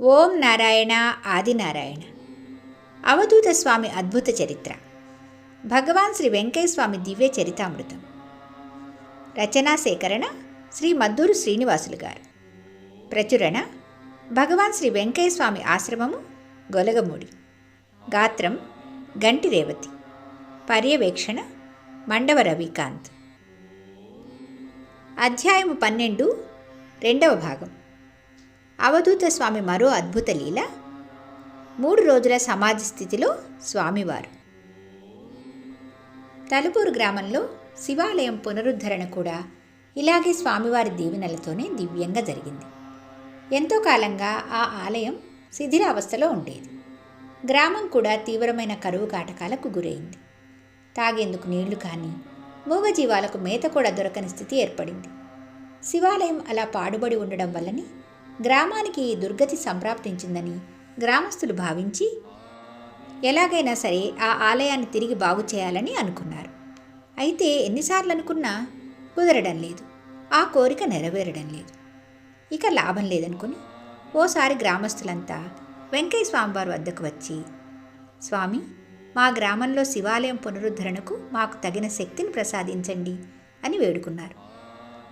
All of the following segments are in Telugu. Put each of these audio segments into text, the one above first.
ఓం నారాయణ ఆదినారాయణ అవధూత స్వామి అద్భుత చరిత్ర. భగవాన్ శ్రీ వెంకయ్య స్వామి దివ్య చరితామృతం. రచనా సేకరణ శ్రీ మద్దూరు శ్రీనివాసులు గారు. ప్రచురణ భగవాన్ శ్రీ వెంకయ్య స్వామి ఆశ్రమము గొలగమూడి. గాత్రం గంటి రేవతి. పర్యవేక్షణ మండవ రవికాంత్. అధ్యాయము పన్నెండు రెండవ భాగం. అవధూత స్వామి మరో అద్భుత లీల. మూడు రోజుల సమాధి స్థితిలో స్వామివారు. తలుపూరు గ్రామంలో శివాలయం పునరుద్ధరణ కూడా ఇలాగే స్వామివారి దీవెనలతోనే దివ్యంగా జరిగింది. ఎంతో కాలంగా ఆ ఆలయం శిథిరావస్థలో ఉండేది. గ్రామం కూడా తీవ్రమైన కరువు కాటకాలకు గురైంది. తాగేందుకు నీళ్ళు కానీ మూగజీవాలకు మేత కూడా దొరకని స్థితి ఏర్పడింది. శివాలయం అలా పాడుబడి ఉండడం వల్లని గ్రామానికి దుర్గతి సంప్రాప్తించిందని గ్రామస్తులు భావించి ఎలాగైనా సరే ఆ ఆలయాన్ని తిరిగి బాగు చేయాలని అనుకున్నారు. అయితే ఎన్నిసార్లు అనుకున్నా కుదరడం లేదు. ఆ కోరిక నెరవేరడం లేదు. ఇక లాభం లేదనుకుని ఓసారి గ్రామస్తులంతా వెంకయ్య స్వామివారి వద్దకు వచ్చి స్వామి మా గ్రామంలో శివాలయం పునరుద్ధరణకు మాకు తగిన శక్తిని ప్రసాదించండి అని వేడుకున్నారు.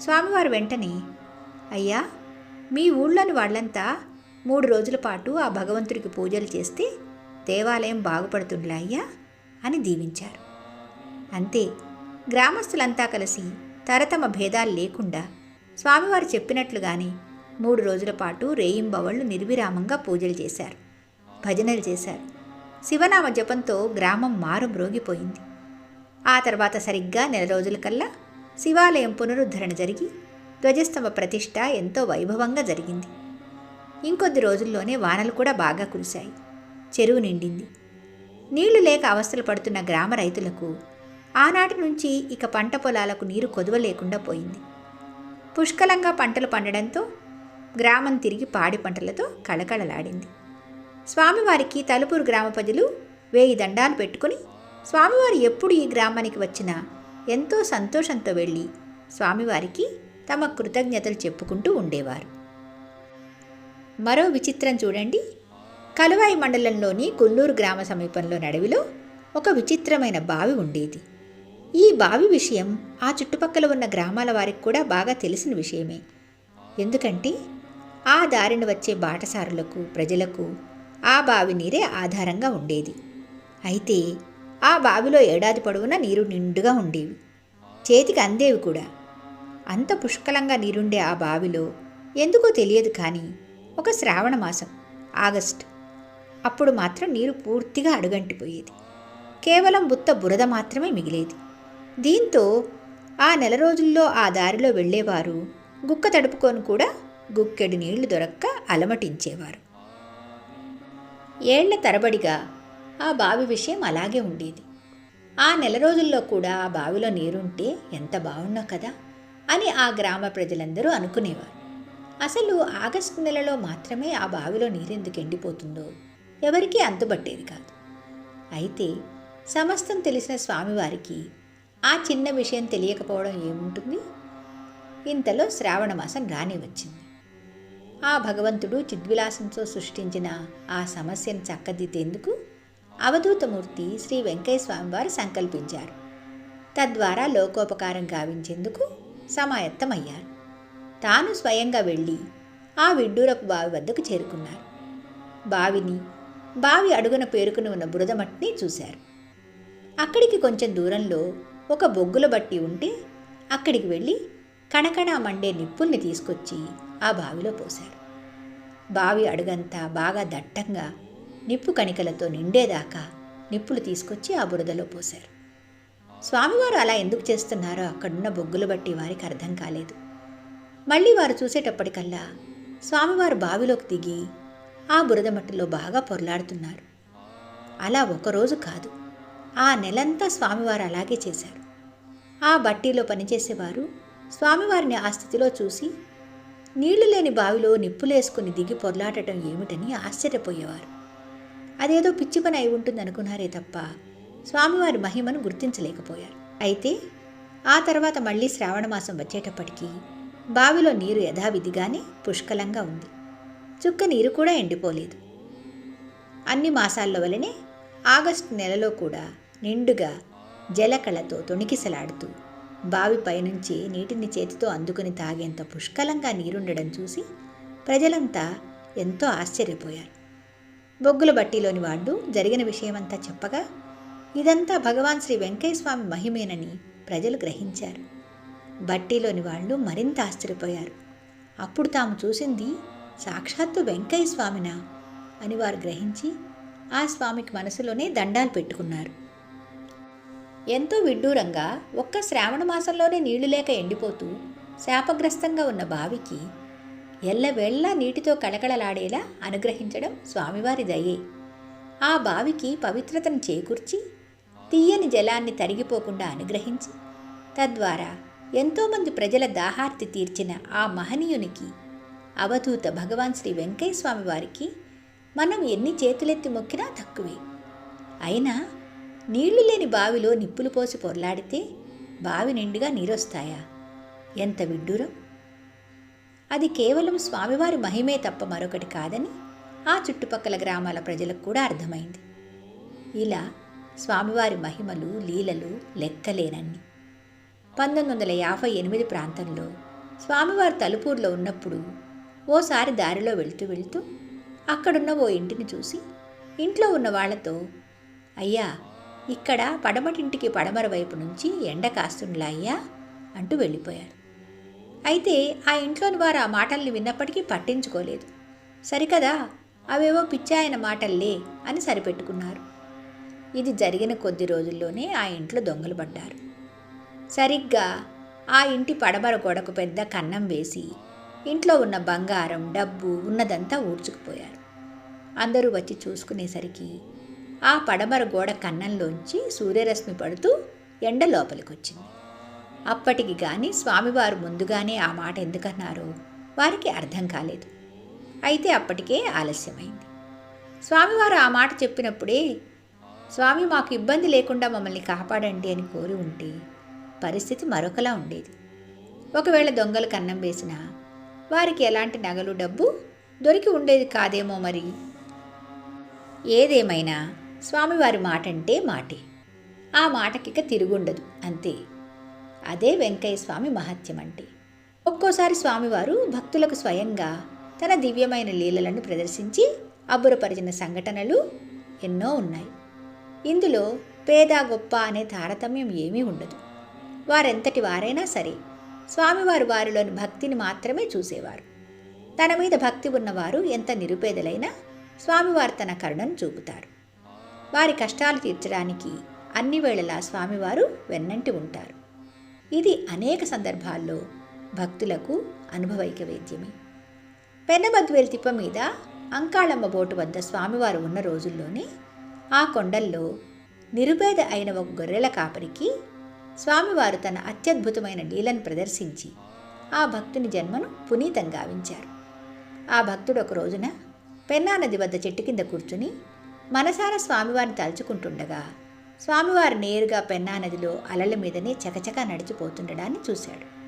స్వామివారు వెంటనే అయ్యా మీ ఊళ్ళోని వాళ్ళంతా మూడు రోజుల పాటు ఆ భగవంతుడికి పూజలు చేస్తే దేవాలయం బాగుపడుతుండ్లా అయ్యా అని దీవించారు. అంతే గ్రామస్తులంతా కలిసి తరతమ భేదాలు లేకుండా స్వామివారు చెప్పినట్లుగానే మూడు రోజుల పాటు రేయింబవళ్ళు నిర్విరామంగా పూజలు చేశారు భజనలు చేశారు. శివనామ జపంతో గ్రామం మారు మ్రోగిపోయింది. ఆ తర్వాత సరిగ్గా నెల రోజులకల్లా శివాలయం పునరుద్ధరణ జరిగి ధ్వజస్తంభ ప్రతిష్ట ఎంతో వైభవంగా జరిగింది. ఇంకొద్ది రోజుల్లోనే వానలు కూడా బాగా కురిశాయి. చెరువు నిండింది. నీళ్ళు లేక అవస్థలు పడుతున్న గ్రామ రైతులకు ఆనాటి నుంచి ఇక పంట పొలాలకు నీరు కొదువ లేకుండా పోయింది. పుష్కలంగా పంటలు పండడంతో గ్రామం తిరిగి పాడి పంటలతో కళకళలాడింది. స్వామివారికి తలుపూరు గ్రామ ప్రజలు వేయి దండాలు పెట్టుకుని స్వామివారు ఎప్పుడు ఈ గ్రామానికి వచ్చినా ఎంతో సంతోషంతో వెళ్ళి స్వామివారికి తమ కృతజ్ఞతలు చెప్పుకుంటూ ఉండేవారు. మరో విచిత్రం చూడండి. కలువాయి మండలంలోని కొల్లూరు గ్రామ సమీపంలో నడవిలో ఒక విచిత్రమైన బావి ఉండేది. ఈ బావి విషయం ఆ చుట్టుపక్కల ఉన్న గ్రామాల వారికి కూడా బాగా తెలిసిన విషయమే. ఎందుకంటే ఆ దారిని వచ్చే బాటసారులకు ప్రజలకు ఆ బావి నీరే ఆధారంగా ఉండేది. అయితే ఆ బావిలో ఏడాది పొడవునా నీరు నిండుగా ఉండేవి. చేతికి అందేవి కూడా. అంత పుష్కలంగా నీరుండే ఆ బావిలో ఎందుకో తెలియదు కానీ ఒక శ్రావణ మాసం ఆగస్ట్. అప్పుడు మాత్రం నీరు పూర్తిగా అడుగంటిపోయేది. కేవలం బుత్త బురద మాత్రమే మిగిలేది. దీంతో ఆ నెల రోజుల్లో ఆ దారిలో వెళ్ళేవారు గుక్క తడుపుకొని కూడా గుక్కెడు నీళ్ళు దొరక్క అలమటించేవారు. ఏళ్ళ తరబడిగా ఆ బావి విషయం అలాగే ఉండేది. ఆ నెల రోజుల్లో కూడా ఆ బావిలో నీరుంటే ఎంత బాగున్నా కదా! అని ఆ గ్రామ ప్రజలందరూ అనుకునేవారు. అసలు ఆగస్టు నెలలో మాత్రమే ఆ బావిలో నీరెందుకు ఎండిపోతుందో ఎవరికీ అంతుబట్టేది కాదు. అయితే సమస్తం తెలిసిన స్వామివారికి ఆ చిన్న విషయం తెలియకపోవడం ఏముంటుంది? ఇంతలో శ్రావణ మాసం రాని వచ్చింది. ఆ భగవంతుడు చిద్విలాసంతో సృష్టించిన ఆ సమస్యను చక్కదిద్దేందుకు అవధూతమూర్తి శ్రీ వెంకయ్య స్వామివారు సంకల్పించారు. తద్వారా లోకోపకారం గావించేందుకు సమాయత్తమయ్యారు. తాను స్వయంగా వెళ్ళి ఆ విడ్డూరపు బావి వద్దకు చేరుకున్నారు. బావిని బావి అడుగున పేరుకుని ఉన్న బురదమట్టిని చూశారు. అక్కడికి కొంచెం దూరంలో ఒక బొగ్గుల బట్టి ఉంటే అక్కడికి వెళ్ళి కణకణ మండే నిప్పుల్ని తీసుకొచ్చి ఆ బావిలో పోశారు. బావి అడుగంతా బాగా దట్టంగా నిప్పు కణికలతో నిండేదాకా నిప్పులు తీసుకొచ్చి ఆ బురదలో పోశారు. స్వామివారు అలా ఎందుకు చేస్తున్నారో అక్కడున్న బొగ్గులు బట్టి వారికి అర్థం కాలేదు. మళ్ళీ వారు చూసేటప్పటికల్లా స్వామివారు బావిలోకి దిగి ఆ బురద మట్టిలో బాగా పొరలాడుతున్నారు. అలా ఒకరోజు కాదు ఆ నెలంతా స్వామివారు అలాగే చేశారు. ఆ బట్టీలో పనిచేసేవారు స్వామివారిని ఆ స్థితిలో చూసి నీళ్ళు లేని బావిలో నిప్పులేసుకుని దిగి పొరలాడటం ఏమిటని ఆశ్చర్యపోయేవారు. అదేదో పిచ్చి పని అయి ఉంటుంది అనుకున్నారే తప్ప స్వామివారి మహిమను గుర్తించలేకపోయారు. అయితే ఆ తర్వాత మళ్ళీ శ్రావణమాసం వచ్చేటప్పటికీ బావిలో నీరు యథావిధిగానే పుష్కలంగా ఉంది. చుక్క నీరు కూడా ఎండిపోలేదు. అన్ని మాసాల్లో వలనే ఆగస్టు నెలలో కూడా నిండుగా జలకళతో తొణికిసలాడుతూ బావి పైనుంచి నీటిని చేతితో అందుకుని తాగేంత పుష్కలంగా నీరుండడం చూసి ప్రజలంతా ఎంతో ఆశ్చర్యపోయారు. బొగ్గుల బట్టీలోని వాళ్ళు జరిగిన విషయమంతా చెప్పగా ఇదంతా భగవాన్ శ్రీ వెంకయ్య స్వామి మహిమేనని ప్రజలు గ్రహించారు. బట్టీలోని వాళ్ళు మరింత ఆశ్చర్యపోయారు. అప్పుడు తాము చూసింది సాక్షాత్తు వెంకయ్య స్వామినా అని వారు గ్రహించి ఆ స్వామికి మనసులోనే దండాలు పెట్టుకున్నారు. ఎంతో విడ్డూరంగా ఒక్క శ్రావణ మాసంలోనే నీళ్ళు లేక ఎండిపోతూ శాపగ్రస్తంగా ఉన్న బావికి ఎల్లవేళ్ళా నీటితో కళకళలాడేలా అనుగ్రహించడం స్వామివారి దయే. ఆ బావికి పవిత్రతను చేకూర్చి తీయని జలాన్ని తరిగిపోకుండా అనుగ్రహించి తద్వారా ఎంతోమంది ప్రజల దాహార్తి తీర్చిన ఆ మహనీయునికి అవధూత భగవాన్ శ్రీ వెంకయ్య స్వామి వారికి మనం ఎన్ని చేతులెత్తి మొక్కినా తక్కువే. అయినా నీళ్ళు లేని బావిలో నిప్పులు పోసి పొర్లాడితే బావి నిండుగా నీరొస్తాయా? ఎంత విడ్డూరం! అది కేవలం స్వామివారి మహిమే తప్ప మరొకటి కాదని ఆ చుట్టుపక్కల గ్రామాల ప్రజలకు కూడా అర్థమైంది. ఇలా స్వామివారి మహిమలు లీలలు లెక్కలేనన్ని. పంతొమ్మిది వందల యాభై ఎనిమిది ప్రాంతంలో స్వామివారు తలుపూరులో ఉన్నప్పుడు ఓసారి దారిలో వెళ్తూ వెళ్తూ అక్కడున్న ఓ ఇంటిని చూసి ఇంట్లో ఉన్న వాళ్ళతో అయ్యా ఇక్కడ పడమటింటికి పడమర వైపు నుంచి ఎండ కాస్తుండలా అయ్యా అంటూ వెళ్ళిపోయారు అయితే ఆ ఇంట్లోని వారు ఆ మాటల్ని విన్నప్పటికీ పట్టించుకోలేదు. సరికదా అవేవో పిచ్చాయన మాటల్లే అని సరిపెట్టుకున్నారు. ఇది జరిగిన కొద్ది రోజుల్లోనే ఆ ఇంట్లో దొంగలు పడ్డారు. సరిగ్గా ఆ ఇంటి పడమర గోడకు పెద్ద కన్నం వేసి ఇంట్లో ఉన్న బంగారం డబ్బు ఉన్నదంతా ఊడ్చుకుపోయారు. అందరూ వచ్చి చూసుకునేసరికి ఆ పడమర గోడ కన్నంలోంచి సూర్యరశ్మి పడుతూ ఎండ లోపలికొచ్చింది. అప్పటికి కానీ స్వామివారు ముందుగానే ఆ మాట ఎందుకన్నారో వారికి అర్థం కాలేదు. అయితే అప్పటికే ఆలస్యమైంది. స్వామివారు ఆ మాట చెప్పినప్పుడే స్వామి మాకు ఇబ్బంది లేకుండా మమ్మల్ని కాపాడండి అని కోరి ఉంటే పరిస్థితి మరొకలా ఉండేది. ఒకవేళ దొంగలు కన్నం వేసినా వారికి ఎలాంటి నగలు డబ్బు దొరికి ఉండేది కాదేమో మరి. ఏదేమైనా స్వామివారి మాట అంటే మాటే. ఆ మాటకిక తిరుగుండదు అంతే. అదే వెంకయ్య స్వామి మహత్యం అంటే. ఒక్కోసారి స్వామివారు భక్తులకు స్వయంగా తన దివ్యమైన లీలలను ప్రదర్శించి అబ్బురపరిచిన సంఘటనలు ఎన్నో ఉన్నాయి. ఇందులో పేద గొప్ప అనే తారతమ్యం ఏమీ ఉండదు. వారెంతటి వారైనా సరే స్వామివారు వారిలోని భక్తిని మాత్రమే చూసేవారు. తన మీద భక్తి ఉన్నవారు ఎంత నిరుపేదలైనా స్వామివారు తన కరుణను చూపుతారు. వారి కష్టాలు తీర్చడానికి అన్ని వేళలా స్వామివారు వెన్నంటి ఉంటారు. ఇది అనేక సందర్భాల్లో భక్తులకు అనుభవైక వేద్యమే. పెన్నబద్వేలు తిప్ప మీద అంకాళమ్మ బోటు వద్ద స్వామివారు ఉన్న రోజుల్లోనే ఆ కొండల్లో నిరుపేద అయిన ఒక గొర్రెల కాపరికి స్వామివారు తన అత్యద్భుతమైన లీలను ప్రదర్శించి ఆ భక్తుని జన్మను పునీతం గావించారు ఆ భక్తుడు ఒక రోజున పెన్నా నది వద్ద చెట్టు కింద కూర్చుని మనసార స్వామివారిని తలుచుకుంటుండగా స్వామివారు నేరుగా పెన్నా నదిలో అలల మీదనే చకచక నడిచిపోతుండడాన్ని చూశాడు.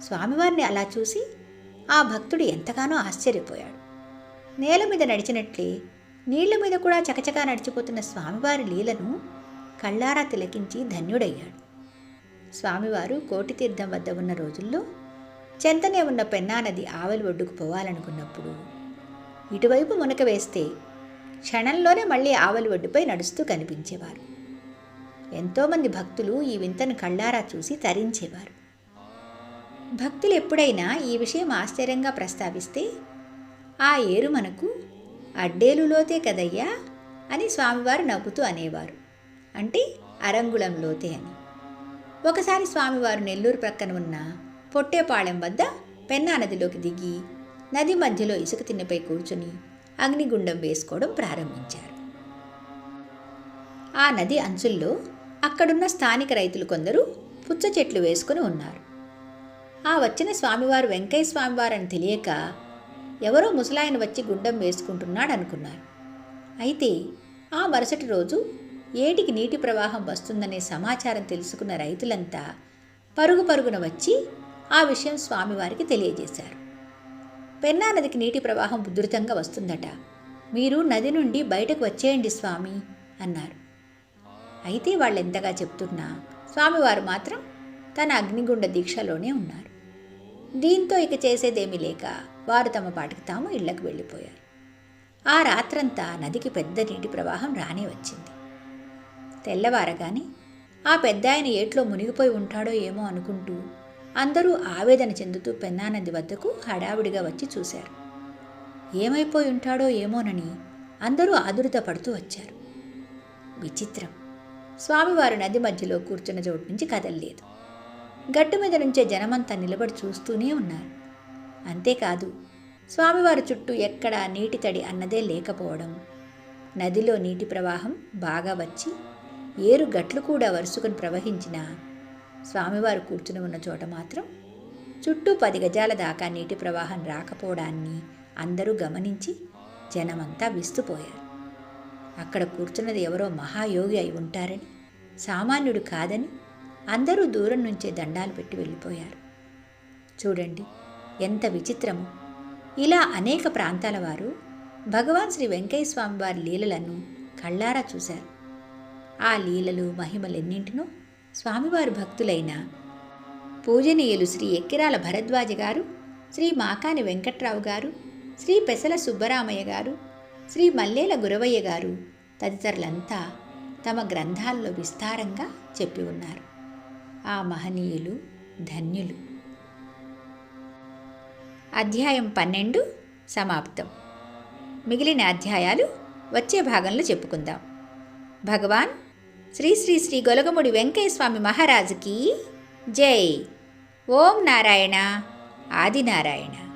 స్వామివారిని అలా చూసి ఆ భక్తుడు ఎంతగానో ఆశ్చర్యపోయాడు. నేల మీద నడిచినట్లే నీళ్ళ మీద కూడా చకచకా నడిచిపోతున్న స్వామివారి లీలను కళ్ళారా తిలకించి ధన్యుడయ్యాడు. స్వామివారు కోటితీర్థం వద్ద ఉన్న రోజుల్లో చెంతనే ఉన్న పెన్నా నది ఆవలి ఒడ్డుకు పోవాలనుకున్నప్పుడు ఇటువైపు మునక వేస్తే క్షణంలోనే మళ్ళీ ఆవలి ఒడ్డుపై నడుస్తూ కనిపించేవారు. ఎంతోమంది భక్తులు ఈ వింతను కళ్ళారా చూసి తరించేవారు. భక్తులు ఎప్పుడైనా ఈ విషయం ఆశ్చర్యంగా ప్రస్తావిస్తే ఆ ఏరు మనకు అడ్డేలులోతే కదయ్యా అని స్వామివారు నవ్వుతూ అనేవారు. అంటే అరంగుళం లోతే అని. ఒకసారి స్వామివారు నెల్లూరు ప్రక్కన ఉన్న పొట్టేపాళెం వద్ద పెన్నా నదిలోకి దిగి నది మధ్యలో ఇసుక తిన్నపై కూర్చుని అగ్నిగుండం వేసుకోవడం ప్రారంభించారు. ఆ నది అంచుల్లో అక్కడున్న స్థానిక రైతులు కొందరు పుచ్చ చెట్లు వేసుకుని ఉన్నారు. ఆ వచ్చిన స్వామివారు వెంకయ్య స్వామివారు అని తెలియక ఎవరో ముసలాయన వచ్చి గుడ్డం వేసుకుంటున్నాడు అనుకున్నారు అయితే ఆ మరుసటి రోజు ఏటికి నీటి ప్రవాహం వస్తుందనే సమాచారం తెలుసుకున్న రైతులంతా పరుగు పరుగున వచ్చి ఆ విషయం స్వామివారికి తెలియజేశారు. పెన్నా నదికి నీటి ప్రవాహం ఉధృతంగా వస్తుందట. మీరు నది నుండి బయటకు వచ్చేయండి స్వామి అన్నారు. అయితే వాళ్ళు ఎంతగా చెప్తున్నా స్వామివారు మాత్రం తన అగ్నిగుండ దీక్షలోనే ఉన్నారు. దీంతో ఇక చేసేదేమీ లేక వారు తమ పాటికి తాము ఇళ్ళకు వెళ్ళిపోయారు. ఆ రాత్రంతా నదికి పెద్ద నీటి ప్రవాహం రానే వచ్చింది. తెల్లవారగానే ఆ పెద్ద ఆయన ఏట్లో మునిగిపోయి ఉంటాడో ఏమో అనుకుంటూ అందరూ ఆవేదన చెందుతూ పెన్నానది వద్దకు హడావిడిగా వచ్చి చూశారు. ఏమైపోయి ఉంటాడో ఏమోనని అందరూ ఆదురత పడుతూ వచ్చారు. విచిత్రం. స్వామివారు నది మధ్యలో కూర్చున్న చోటు నుంచి కదలలేదు. గట్టు మీద నుంచే జనమంతా నిలబడి చూస్తూనే ఉన్నారు. అంతేకాదు స్వామివారి చుట్టూ ఎక్కడా నీటి తడి అన్నదే లేకపోవడం నదిలో నీటి ప్రవాహం బాగా వచ్చి ఏరు గట్లు కూడా వరుసుకొని ప్రవహించిన స్వామివారు కూర్చుని ఉన్న చోట మాత్రం చుట్టూ పది గజాల దాకా నీటి ప్రవాహం రాకపోవడాన్ని అందరూ గమనించి జనమంతా విస్తుపోయారు. అక్కడ కూర్చున్నది ఎవరో మహాయోగి అయి ఉంటారని సామాన్యుడు కాదని అందరూ దూరం నుంచే దండాలు పెట్టి వెళ్ళిపోయారు. చూడండి ఎంత విచిత్రము. ఇలా అనేక ప్రాంతాల వారు భగవాన్ శ్రీ వెంకయ్య స్వామి వారి లీలలను కళ్ళారా చూశారు. ఆ లీలలు మహిమలెన్నింటినో స్వామివారి భక్తులైన పూజనీయులు శ్రీ ఎక్కిరాల భరద్వాజ గారు శ్రీ మాకాని వెంకట్రావు గారు శ్రీ పెసల సుబ్బరామయ్య గారు శ్రీ మల్లేల గురవయ్య గారు తదితరులంతా తమ గ్రంథాల్లో విస్తారంగా చెప్పి ఉన్నారు. ఆ మహనీయులు ధన్యులు. అధ్యాయం పన్నెండు సమాప్తం. మిగిలిన అధ్యాయాలు వచ్చే భాగంలో చెప్పుకుందాం. భగవాన్ శ్రీ శ్రీ శ్రీ గొలగముడి వెంకయ్యస్వామి మహారాజుకి జై. ఓం నారాయణ. ఆదినారాయణ.